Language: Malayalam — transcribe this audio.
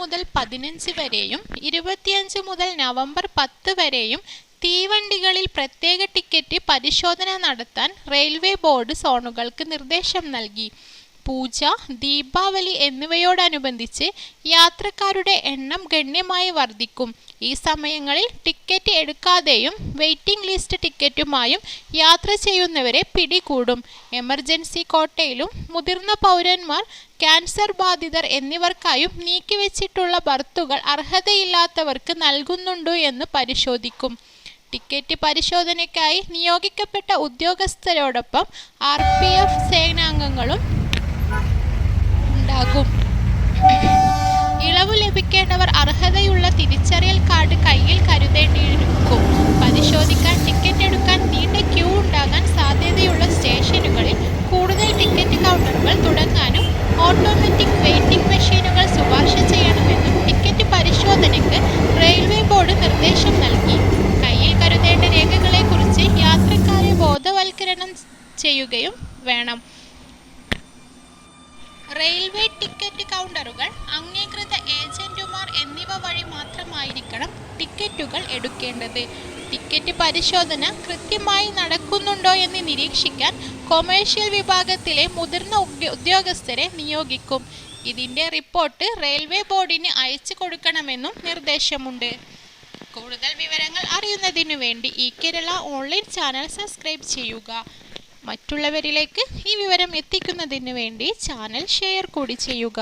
മുതൽ പതിനഞ്ച് വരെയും ഇരുപത്തിയഞ്ച് മുതൽ നവംബർ പത്ത് വരെയും തീവണ്ടികളിൽ പ്രത്യേക ടിക്കറ്റ് പരിശോധന നടത്താൻ റെയിൽവേ ബോർഡ് സോണുകൾക്ക് നിർദ്ദേശം നൽകി. പൂജ ദീപാവലി എന്നിവയോടനുബന്ധിച്ച് യാത്രക്കാരുടെ എണ്ണം ഗണ്യമായി വർദ്ധിക്കും. ഈ സമയങ്ങളിൽ ടിക്കറ്റ് എടുക്കാതെയും വെയിറ്റിംഗ് ലിസ്റ്റ് ടിക്കറ്റുമായും യാത്ര ചെയ്യുന്നവരെ പിടികൂടും. എമർജൻസി കോട്ടയിലും മുതിർന്ന പൗരന്മാർ ക്യാൻസർ ബാധിതർ എന്നിവർക്കായും നീക്കിവെച്ചിട്ടുള്ള ബർത്തുകൾ അർഹതയില്ലാത്തവർക്ക് നൽകുന്നുണ്ടോ എന്ന് പരിശോധിക്കും. ടിക്കറ്റ് പരിശോധനയ്ക്കായി നിയോഗിക്കപ്പെട്ട ഉദ്യോഗസ്ഥരോടൊപ്പം ആർ പി എഫ് സേനാംഗങ്ങളും ഉണ്ടാകും. ഇളവ് ലഭിക്കേണ്ടവർ അർഹതയുള്ള തിരിച്ചറിയൽ കാർഡ് കയ്യിൽ കരുതേണ്ടിയിരിക്കും. പരിശോധിക്കാൻ ടിക്കറ്റ് എടുക്കാൻ നീണ്ട ക്യൂ ഉണ്ടാകാൻ സാധ്യതയുള്ള സ്റ്റേഷനുകളിൽ കൂടുതൽ ടിക്കറ്റ് കൗണ്ടറുകൾ തുടങ്ങാനും ഓട്ടോമാറ്റിക് വെയിറ്റിംഗ് മെഷീനുകൾ ശുപാർശ ചെയ്യണമെന്നും ടിക്കറ്റ് പരിശോധനയ്ക്ക് റെയിൽവേ ബോർഡ് നിർദ്ദേശം നൽകി. കയ്യിൽ കരുതേണ്ട രേഖകളെക്കുറിച്ച് യാത്രക്കാരെ ബോധവൽക്കരണം ചെയ്യുകയും വേണം. റെയിൽവേ ടിക്കറ്റ് കൗണ്ടറുകൾ അംഗീകൃത ഏജന്റുമാർ എന്നിവ വഴി മാത്രമായിരിക്കണം ടിക്കറ്റുകൾ എടുക്കേണ്ടത്. ടിക്കറ്റ് പരിശോധന കൃത്യമായി നടക്കുന്നുണ്ടോ എന്ന് നിരീക്ഷിക്കാൻ കൊമേഴ്ഷ്യൽ വിഭാഗത്തിലെ മുതിർന്ന ഉദ്യോഗസ്ഥരെ നിയോഗിക്കും. ഇതിന്റെ റിപ്പോർട്ട് റെയിൽവേ ബോർഡിന് അയച്ചു കൊടുക്കണമെന്നും നിർദ്ദേശമുണ്ട്. കൂടുതൽ വിവരങ്ങൾ അറിയുന്നതിനു വേണ്ടി ഈ കേരള ഓൺലൈൻ ചാനൽ സബ്സ്ക്രൈബ് ചെയ്യുക. മറ്റുള്ളവരിലേക്ക് ഈ വിവരം എത്തിക്കുന്നതിന് വേണ്ടി ചാനൽ ഷെയർ കൂടി ചെയ്യുക.